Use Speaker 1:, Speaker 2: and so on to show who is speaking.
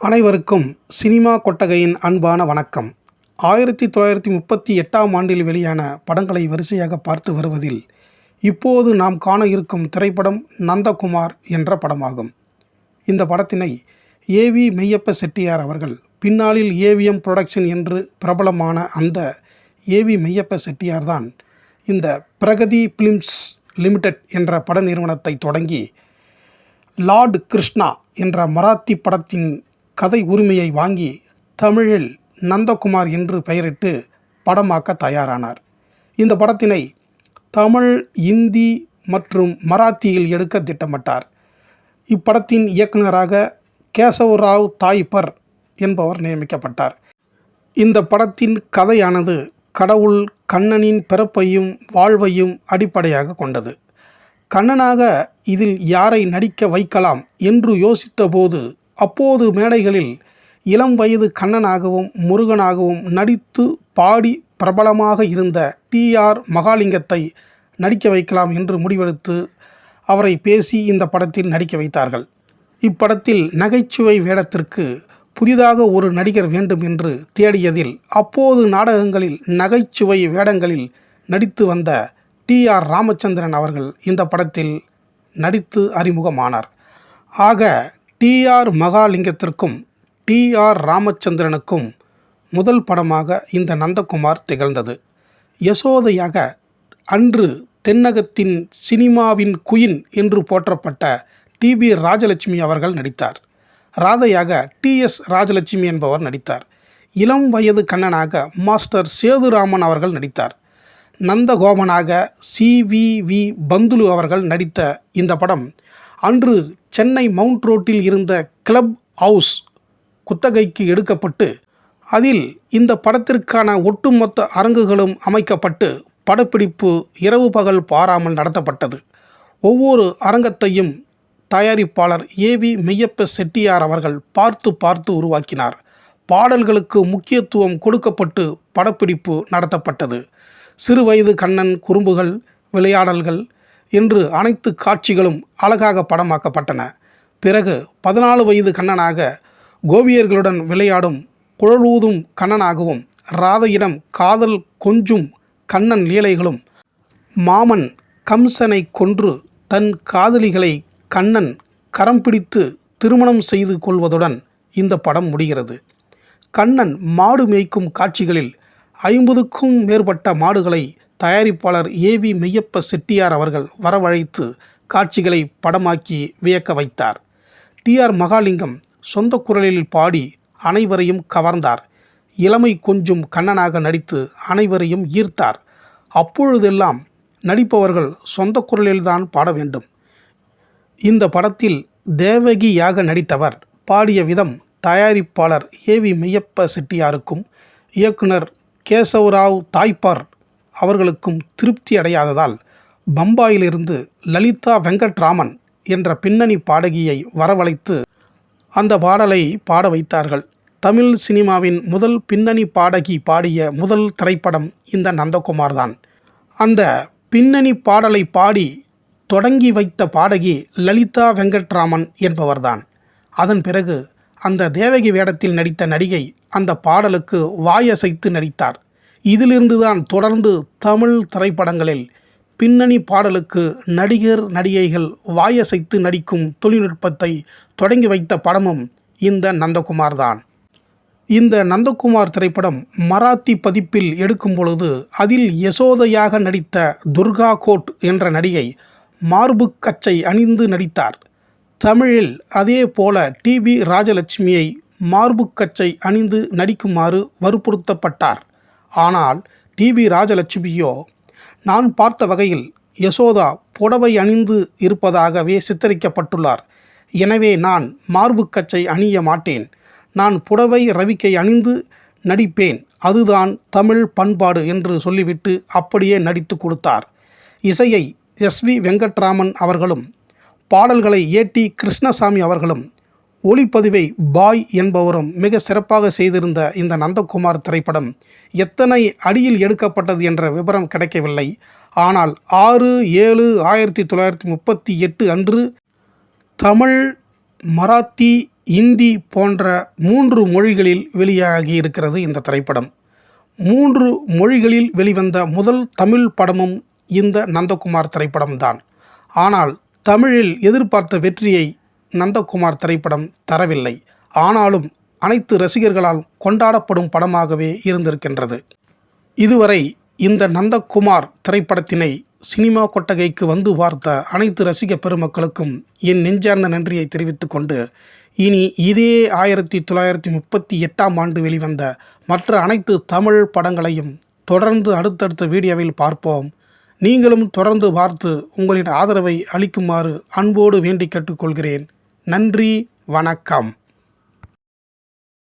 Speaker 1: அனைவருக்கும் சினிமா கொட்டகையின் அன்பான வணக்கம். ஆயிரத்தி தொள்ளாயிரத்தி முப்பத்தி எட்டாம் ஆண்டில் வெளியான படங்களை வரிசையாக பார்த்து வருவதில் இப்போது நாம் காண இருக்கும் திரைப்படம் நந்தகுமார் என்ற படமாகும். இந்த படத்தினை ஏவி மெய்யப்ப செட்டியார் அவர்கள் பின்னாளில் ஏவிஎம் புரொடக்ஷன் என்று பிரபலமான அந்த ஏவி மெய்யப்ப செட்டியார் தான் இந்த பிரகதி பிலிம்ஸ் லிமிடெட் என்ற பட நிறுவனத்தை தொடங்கி லார்ட் கிருஷ்ணா என்ற மராத்தி படத்தின் கதை உரிமையை வாங்கி தமிழில் நந்தகுமார் என்று பெயரிட்டு படமாக்க தயாரானார். இந்த படத்தினை தமிழ் இந்தி மற்றும் மராத்தியில் எடுக்க திட்டமிட்டார். இப்படத்தின் இயக்குநராக கேசவராவ் தாய்பர் என்பவர் நியமிக்கப்பட்டார். இந்த படத்தின் கதையானது கடவுள் கண்ணனின் பிறப்பையும் வாழ்வையும் அடிப்படையாக கொண்டது. கண்ணனாக இதில் யாரை நடிக்க வைக்கலாம் என்று யோசித்தபோது அப்போது மேடைகளில் இளம் வயது கண்ணனாகவும் முருகனாகவும் நடித்து பாடி பிரபலமாக இருந்த டிஆர் மகாலிங்கத்தை நடிக்க வைக்கலாம் என்று முடிவெடுத்து அவரை பேசி இந்த படத்தில் நடிக்க வைத்தார்கள். இப்படத்தில் நகைச்சுவை வேடத்திற்கு புதிதாக ஒரு நடிகர் வேண்டும் என்று தேடியதில் அப்போது நாடகங்களில் நகைச்சுவை வேடங்களில் நடித்து வந்த டி ஆர் ராமச்சந்திரன் அவர்கள் இந்த படத்தில் நடித்து அறிமுகமானார். ஆக டி ஆர் மகாலிங்கத்திற்கும் டி ஆர் ராமச்சந்திரனுக்கும் முதல் படமாக இந்த நந்தகுமார் திகழ்ந்தது. யசோதையாக அன்று தென்னகத்தின் சினிமாவின் குயின் என்று போற்றப்பட்ட டிபி ராஜலட்சுமி அவர்கள் நடித்தார். ராதையாக டிஎஸ் ராஜலட்சுமி என்பவர் நடித்தார். இளம் வயது கண்ணனாக மாஸ்டர் சேதுராமன் அவர்கள் நடித்தார். நந்தகோபனாக சி வி வி பந்துலு அவர்கள் நடித்த இந்த படம் அன்று சென்னை மவுண்ட் ரோட்டில் இருந்த கிளப் ஹவுஸ் குத்தகைக்கு எடுக்கப்பட்டு அதில் இந்த படத்திற்கான ஒட்டுமொத்த அரங்குகளும் அமைக்கப்பட்டு படப்பிடிப்பு இரவு பகல் பாராமல் நடத்தப்பட்டது. ஒவ்வொரு அரங்கத்தையும் தயாரிப்பாளர் ஏவி மெய்யப்ப செட்டியார் அவர்கள் பார்த்து பார்த்து உருவாக்கினார். பாடல்களுக்கு முக்கியத்துவம் கொடுக்கப்பட்டு படப்பிடிப்பு நடத்தப்பட்டது. சிறுவயது கண்ணன் குறும்புகள் விளையாடல்கள் என்று அனைத்து காட்சிகளும் அழகாக படமாக்கப்பட்டன. பிறகு பதினாலு வயது கண்ணனாக கோபியர்களுடன் விளையாடும் குழலூதும் கண்ணனாகவும் ராதையிடம் காதல் கொஞ்சும் கண்ணன் லீலைகளும் மாமன் கம்சனை கொன்று தன் காதலிகளை கண்ணன் கரம் பிடித்து திருமணம் செய்து கொள்வதுடன் இந்த படம் முடிகிறது. கண்ணன் மாடு மேய்க்கும் காட்சிகளில் ஐம்பதுக்கும் மேற்பட்ட மாடுகளை தயாரிப்பாளர் ஏவி மெய்யப்ப செட்டியார் அவர்கள் வரவழைத்து காட்சிகளை படமாக்கி வியக்க வைத்தார். டி ஆர் மகாலிங்கம் சொந்த குரலில் பாடி அனைவரையும் கவர்ந்தார். இளமை கொஞ்சம் கண்ணனாக நடித்து அனைவரையும் ஈர்த்தார். அப்பொழுதெல்லாம் நடிப்பவர்கள் சொந்த குரலில்தான் பாட வேண்டும். இந்த படத்தில் தேவகியாக நடித்தவர் பாடிய விதம் தயாரிப்பாளர் ஏவி மெய்யப்ப செட்டியாருக்கும் இயக்குனர் கேசவராவ் தாய்ப்பார் அவர்களுக்கும் திருப்தி அடையாததால் பம்பாயிலிருந்து லலிதா வெங்கட்ராமன் என்ற பின்னணி பாடகியை வரவழைத்து அந்த பாடலை பாட வைத்தார்கள். தமிழ் சினிமாவின் முதல் பின்னணி பாடகி பாடிய முதல் திரைப்படம் இந்த நந்தகுமார் தான் அந்த பின்னணி பாடலை பாடி தொடங்கி வைத்த பாடகி லலிதா வெங்கட்ராமன் என்பவர்தான். அதன் பிறகு அந்த தேவகி வேடத்தில் நடித்த நடிகை அந்த பாடலுக்கு வாயசைத்து நடித்தார். இதிலிருந்துதான் தொடர்ந்து தமிழ் திரைப்படங்களில் பின்னணி பாடலுக்கு நடிகர் நடிகைகள் வாயசைத்து நடிக்கும் தொழில்நுட்பத்தை தொடங்கி வைத்த படமும் இந்த நந்தகுமார் தான் இந்த நந்தகுமார் திரைப்படம் மராத்தி பதிப்பில் எடுக்கும் பொழுது அதில் யசோதையாக நடித்த துர்கா கோட் என்ற நடிகை மார்பு கச்சை அணிந்து நடித்தார். தமிழில் அதே போல டிபி ராஜலட்சுமியை மார்பு கச்சை அணிந்து நடிக்குமாறு வற்புறுத்தப்பட்டார். ஆனால் டிபி ராஜலட்சுமியோ நான் பார்த்த வகையில் யசோதா புடவை அணிந்து இருப்பதாகவே சித்தரிக்கப்பட்டுள்ளார். எனவே நான் மார்பு கச்சை அணிய மாட்டேன். நான் புடவை ரவிக்கை அணிந்து நடிப்பேன். அதுதான் தமிழ் பண்பாடு என்று சொல்லிவிட்டு அப்படியே நடித்து கொடுத்தார். இசையை எஸ் வி வெங்கட்ராமன் அவர்களும் பாடல்களை ஏடி கிருஷ்ணசாமி அவர்களும் ஒளிப்பதிவை பாய் என்பவரும் மிக சிறப்பாக செய்திருந்த இந்த நந்தகுமார் திரைப்படம் எத்தனை அடியில் எடுக்கப்பட்டது என்ற விவரம் கிடைக்கவில்லை. ஆனால் ஆறு ஏழு ஆயிரத்தி தொள்ளாயிரத்தி முப்பத்தி எட்டு அன்று தமிழ் மராத்தி இந்தி போன்ற மூன்று மொழிகளில் வெளியாகி இருக்கிறது இந்த திரைப்படம். மூன்று மொழிகளில் வெளிவந்த முதல் தமிழ் படமும் இந்த நந்தகுமார் திரைப்படம்தான். ஆனால் தமிழில் எதிர்பார்த்த வெற்றியை நந்தகுமார் திரைப்படம் தரவில்லை. ஆனாலும் அனைத்து ரசிகர்களால் கொண்டாடப்படும் படமாகவே இருந்திருக்கின்றது. இதுவரை இந்த நந்தகுமார் திரைப்படத்தினை சினிமா கொட்டகைக்கு வந்து பார்த்த அனைத்து ரசிக பெருமக்களுக்கும் என் நெஞ்சார்ந்த நன்றியை தெரிவித்து கொண்டு இனி இதே ஆயிரத்தி தொள்ளாயிரத்தி முப்பத்தி எட்டாம் ஆண்டு வெளிவந்த மற்ற அனைத்து தமிழ் படங்களையும் தொடர்ந்து அடுத்தடுத்த வீடியோவில் பார்ப்போம். நீங்களும் தொடர்ந்து பார்த்து உங்களின் ஆதரவை அளிக்குமாறு அன்போடு வேண்டி கேட்டுக்கொள்கிறேன். நன்றி வணக்கம்.